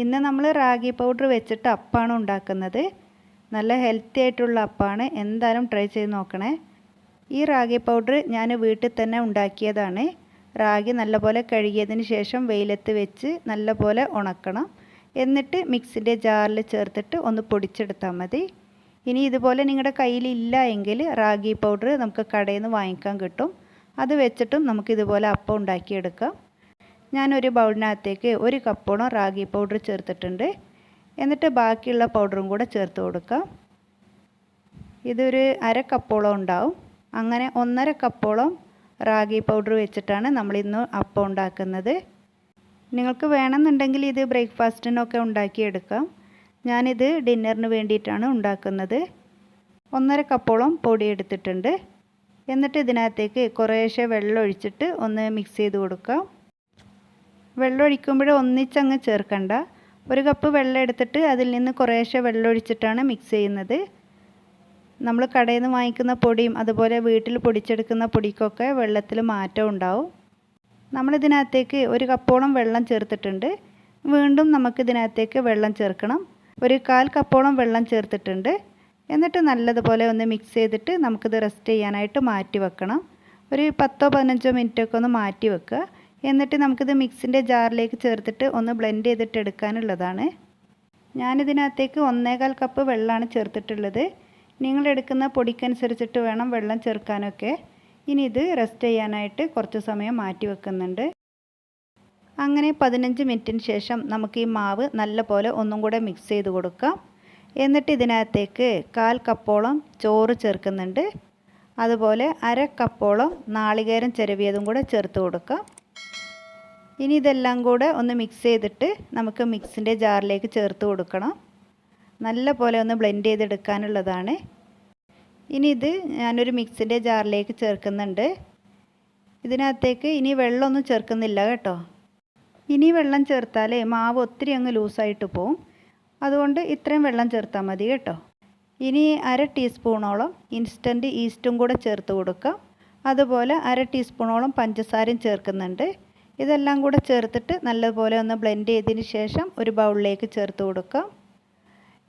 ഇന്ന് നമ്മൾ റാഗി പൗഡർ വെച്ചിട്ട് അപ്പാണ് ഉണ്ടാക്കുന്നത്. നല്ല ഹെൽത്തി ആയിട്ടുള്ള അപ്പാണ്. എന്തായാലും ട്രൈ ചെയ്ത് നോക്കണേ. ഈ റാഗി പൗഡർ ഞാൻ വീട്ടിൽ തന്നെ ഉണ്ടാക്കിയതാണ്. റാഗി നല്ലപോലെ കഴുകിയതിന് ശേഷം വെയിലത്ത് വെച്ച് നല്ലപോലെ ഉണക്കണം. എന്നിട്ട് മിക്സിന്റെ ജാറിൽ ചേർത്തിട്ട് ഒന്ന് പൊടിച്ചെടുത്താൽ മതി. ഇനി ഇതുപോലെ നിങ്ങളുടെ കയ്യിലില്ല എങ്കിൽ റാഗി പൗഡർ നമുക്ക് കടയിൽ നിന്ന് വാങ്ങിക്കാൻ കിട്ടും. അത് വെച്ചിട്ടും നമുക്ക് ഇതുപോലെ അപ്പം ഉണ്ടാക്കിയെടുക്കാം. ഞാനൊരു ബൗളിനകത്തേക്ക് ഒരു കപ്പോളം റാഗി പൗഡർ ചേർത്തിട്ടുണ്ട്. എന്നിട്ട് ബാക്കിയുള്ള പൗഡറും കൂടെ ചേർത്ത് കൊടുക്കാം. ഇതൊരു അര കപ്പോളം ഉണ്ടാവും. അങ്ങനെ ഒന്നര കപ്പോളം റാഗി പൗഡർ വെച്ചിട്ടാണ് നമ്മളിന്ന് അപ്പം ഉണ്ടാക്കുന്നത്. നിങ്ങൾക്ക് വേണമെന്നുണ്ടെങ്കിൽ ഇത് ബ്രേക്ക്ഫാസ്റ്റിനൊക്കെ ഉണ്ടാക്കിയെടുക്കാം. ഞാനിത് ഡിന്നറിന് വേണ്ടിയിട്ടാണ് ഉണ്ടാക്കുന്നത്. ഒന്നര കപ്പോളം പൊടി എടുത്തിട്ടുണ്ട്. എന്നിട്ട് ഇതിനകത്തേക്ക് കുറേശ്ശെ വെള്ളം ഒഴിച്ചിട്ട് ഒന്ന് മിക്സ് ചെയ്ത് കൊടുക്കാം. വെള്ളം ഒഴിക്കുമ്പോൾ ഒന്നിച്ചങ്ങ് ചേർക്കണ്ട. ഒരു കപ്പ് വെള്ളം എടുത്തിട്ട് അതിൽ നിന്ന് കുറേശ്ശെ വെള്ളം ഒഴിച്ചിട്ടാണ് മിക്സ് ചെയ്യുന്നത്. നമ്മൾ കടയിൽ നിന്ന് വാങ്ങിക്കുന്ന പൊടിയും അതുപോലെ വീട്ടിൽ പൊടിച്ചെടുക്കുന്ന പൊടിക്കൊക്കെ വെള്ളത്തിൽ മാറ്റം ഉണ്ടാവും. നമ്മളിതിനകത്തേക്ക് ഒരു കപ്പോളം വെള്ളം ചേർത്തിട്ടുണ്ട്. വീണ്ടും നമുക്കിതിനകത്തേക്ക് വെള്ളം ചേർക്കണം. ഒരു കാൽ കപ്പോളം വെള്ളം ചേർത്തിട്ടുണ്ട്. എന്നിട്ട് നല്ലതുപോലെ ഒന്ന് മിക്സ് ചെയ്തിട്ട് നമുക്കിത് റെസ്റ്റ് ചെയ്യാനായിട്ട് മാറ്റി വെക്കണം. ഒരു പത്തോ പതിനഞ്ചോ മിനിറ്റൊക്കെ ഒന്ന് മാറ്റി വെക്കുക. എന്നിട്ട് നമുക്കിത് മിക്സിന്റെ ജാറിലേക്ക് ചേർത്തിട്ട് ഒന്ന് ബ്ലെൻഡ് ചെയ്തിട്ട് എടുക്കാനുള്ളതാണ്. ഞാനിതിനകത്തേക്ക് ഒന്നേകാൽ കപ്പ് വെള്ളമാണ് ചേർത്തിട്ടുള്ളത്. നിങ്ങൾ എടുക്കുന്ന പൊടിക്കനുസരിച്ചിട്ട് വേണം വെള്ളം ചേർക്കാനൊക്കെ. ഇനി ഇത് റെസ്റ്റ് ചെയ്യാനായിട്ട് കുറച്ച് സമയം മാറ്റി വെക്കുന്നുണ്ട്. അങ്ങനെ പതിനഞ്ച് മിനിറ്റിന് ശേഷം നമുക്ക് ഈ മാവ് നല്ല പോലെ ഒന്നും കൂടെ മിക്സ് ചെയ്ത് കൊടുക്കാം. എന്നിട്ട് ഇതിനകത്തേക്ക് കാൽ കപ്പോളം ചോറ് ചേർക്കുന്നുണ്ട്. അതുപോലെ അര കപ്പോളം നാളികേരം ചിരവിയതും കൂടെ ചേർത്ത് കൊടുക്കാം. ഇനി ഇതെല്ലാം കൂടെ ഒന്ന് മിക്സ് ചെയ്തിട്ട് നമുക്ക് മിക്സിന്റെ ജാറിലേക്ക് ചേർത്ത് കൊടുക്കണം. നല്ല പോലെ ഒന്ന് ബ്ലെൻഡ് ചെയ്തെടുക്കാനുള്ളതാണ്. ഇനി ഇത് ഞാനൊരു മിക്സിന്റെ ജാറിലേക്ക് ചേർക്കുന്നുണ്ട്. ഇതിനകത്തേക്ക് ഇനി വെള്ളമൊന്നും ചേർക്കുന്നില്ല കേട്ടോ. ഇനി വെള്ളം ചേർത്താലേ മാവ് ഒത്തിരി അങ്ങ് ലൂസായിട്ട് പോവും. അതുകൊണ്ട് ഇത്രയും വെള്ളം ചേർത്താൽ മതി കേട്ടോ. ഇനി അര ടീസ്പൂണോളം ഇൻസ്റ്റന്റ് ഈസ്റ്റും കൂടെ ചേർത്ത് കൊടുക്കാം. അതുപോലെ അര ടീസ്പൂണോളം പഞ്ചസാരയും ചേർക്കുന്നുണ്ട്. ഇതെല്ലാം കൂടെ ചേർത്തിട്ട് നല്ലതുപോലെ ഒന്ന് ബ്ലെൻഡ് ചെയ്തതിന് ശേഷം ഒരു ബൗളിലേക്ക് ചേർത്ത് കൊടുക്കാം.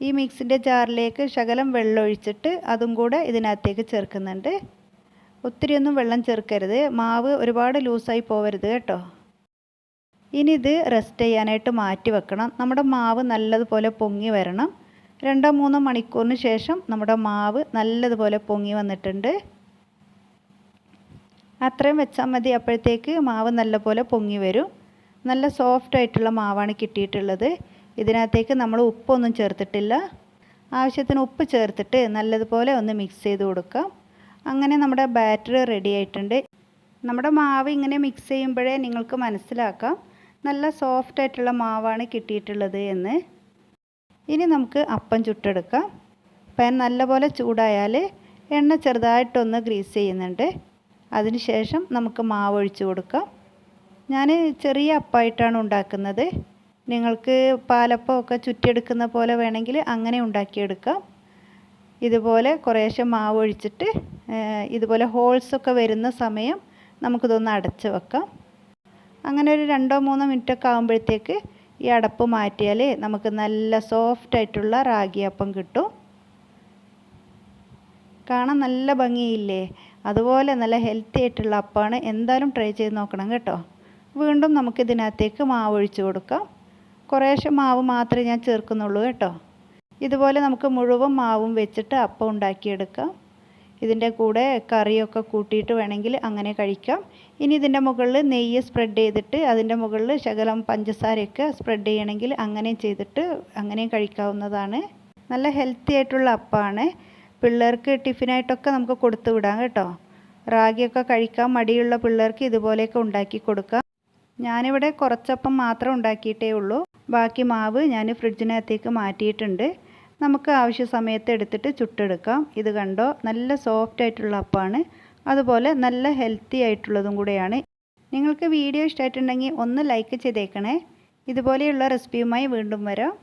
ഈ മിക്സിന്റെ ജാറിലേക്ക് ശകലം വെള്ളം ഒഴിച്ചിട്ട് അതും കൂടെ ഇതിനകത്തേക്ക് ചേർക്കുന്നുണ്ട്. ഒത്തിരിയൊന്നും വെള്ളം ചേർക്കരുത്. മാവ് ഒരുപാട് ലൂസായി പോവരുത് കേട്ടോ. ഇനി ഇത് റെസ്റ്റ് ചെയ്യാനായിട്ട് മാറ്റി വെക്കണം. നമ്മുടെ മാവ് നല്ലതുപോലെ പൊങ്ങി വരണം. രണ്ടോ മൂന്നോ മണിക്കൂറിന് ശേഷം നമ്മുടെ മാവ് നല്ലതുപോലെ പൊങ്ങി വന്നിട്ടുണ്ട്. അത്രയും വെച്ചാൽ മതി. അപ്പോഴത്തേക്ക് മാവ് നല്ലപോലെ പൊങ്ങി വരും. നല്ല സോഫ്റ്റ് ആയിട്ടുള്ള മാവാണ് കിട്ടിയിട്ടുള്ളത്. ഇതിനകത്തേക്ക് നമ്മൾ ഉപ്പൊന്നും ചേർത്തിട്ടില്ല. ആവശ്യത്തിന് ഉപ്പ് ചേർത്തിട്ട് നല്ലതുപോലെ ഒന്ന് മിക്സ് ചെയ്ത് കൊടുക്കാം. അങ്ങനെ നമ്മുടെ ബാറ്റർ റെഡി ആയിട്ടുണ്ട്. നമ്മുടെ മാവ് ഇങ്ങനെ മിക്സ് ചെയ്യുമ്പോഴേ നിങ്ങൾക്ക് മനസ്സിലാക്കാം. നല്ല സോഫ്റ്റ് ആയിട്ടുള്ള മാവാണ് കിട്ടിയിട്ടുള്ളത് എന്ന്. ഇനി നമുക്ക് അപ്പം ചുട്ടെടുക്കാം. പാൻ നല്ലപോലെ ചൂടായാൽ എണ്ണ ചെറുതായിട്ടൊന്ന് ഗ്രീസ് ചെയ്യുന്നുണ്ട്. അതിനുശേഷം നമുക്ക് മാവ് ഒഴിച്ചു കൊടുക്കാം. ഞാൻ ചെറിയ അപ്പമായിട്ടാണ് ഉണ്ടാക്കുന്നത്. നിങ്ങൾക്ക് പാലപ്പം ഒക്കെ ചുറ്റിയെടുക്കുന്ന പോലെ വേണമെങ്കിൽ അങ്ങനെ ഉണ്ടാക്കിയെടുക്കാം. ഇതുപോലെ കുറേശ്ശെ മാവ് ഒഴിച്ചിട്ട് ഇതുപോലെ ഹോൾസൊക്കെ വരുന്ന സമയം നമുക്കിതൊന്ന് അടച്ച് വെക്കാം. അങ്ങനെ ഒരു രണ്ടോ മൂന്നോ മിനിറ്റൊക്കെ ആകുമ്പോഴത്തേക്ക് ഈ അടപ്പ് മാറ്റിയാൽ നമുക്ക് നല്ല സോഫ്റ്റ് ആയിട്ടുള്ള റാഗിയപ്പം കിട്ടും. കാണാൻ നല്ല ഭംഗിയില്ലേ? അതുപോലെ നല്ല ഹെൽത്തി ആയിട്ടുള്ള അപ്പമാണ് എന്തായാലും ട്രൈ ചെയ്ത് നോക്കണം കേട്ടോ. വീണ്ടും നമുക്ക് നമുക്കിതിനകത്തേക്ക് മാവ് ഒഴിച്ച് കൊടുക്കാം. കുറേശ്ശെ മാവ് മാത്രമേ ഞാൻ ചേർക്കുന്നുള്ളൂ കേട്ടോ. ഇതുപോലെ നമുക്ക് മുഴുവൻ മാവും വെച്ചിട്ട് അപ്പം ഉണ്ടാക്കിയെടുക്കാം. ഇതിന്റെ കൂടെ കറിയൊക്കെ കൂട്ടിയിട്ട് വേണമെങ്കിൽ അങ്ങനെ കഴിക്കാം. ഇനി ഇതിന്റെ മുകളിൽ നെയ്യ് സ്പ്രെഡ് ചെയ്തിട്ട് അതിന്റെ മുകളിൽ ശകലം പഞ്ചസാരയൊക്കെ സ്പ്രെഡ് ചെയ്യണമെങ്കിൽ അങ്ങനെയും ചെയ്തിട്ട് അങ്ങനെയും കഴിക്കാവുന്നതാണ്. നല്ല ഹെൽത്തി ആയിട്ടുള്ള അപ്പമാണ് പിള്ളേർക്ക് ടിഫിനായിട്ടൊക്കെ നമുക്ക് കൊടുത്തു വിടാം കേട്ടോ. റാഗിയൊക്കെ കഴിക്കാൻ മടിയുള്ള പിള്ളേർക്ക് ഇതുപോലെയൊക്കെ ഉണ്ടാക്കി കൊടുക്കാം. ഞാനിവിടെ കുറച്ചപ്പം മാത്രം ഉണ്ടാക്കിയിട്ടേ ഉള്ളൂ. ബാക്കി മാവ് ഞാൻ ഫ്രിഡ്ജിനകത്തേക്ക് മാറ്റിയിട്ടുണ്ട്. നമുക്ക് ആവശ്യ സമയത്ത് എടുത്തിട്ട് ചുട്ടെടുക്കാം. ഇത് കണ്ടോ? നല്ല സോഫ്റ്റ് ആയിട്ടുള്ള അപ്പമാണ് അതുപോലെ നല്ല ഹെൽത്തി ആയിട്ടുള്ളതും കൂടെയാണ്. നിങ്ങൾക്ക് വീഡിയോ ഇഷ്ടമായിട്ടുണ്ടെങ്കിൽ ഒന്ന് ലൈക്ക് ചെയ്തേക്കണേ. ഇതുപോലെയുള്ള റെസിപ്പിയുമായി വീണ്ടും വരാം.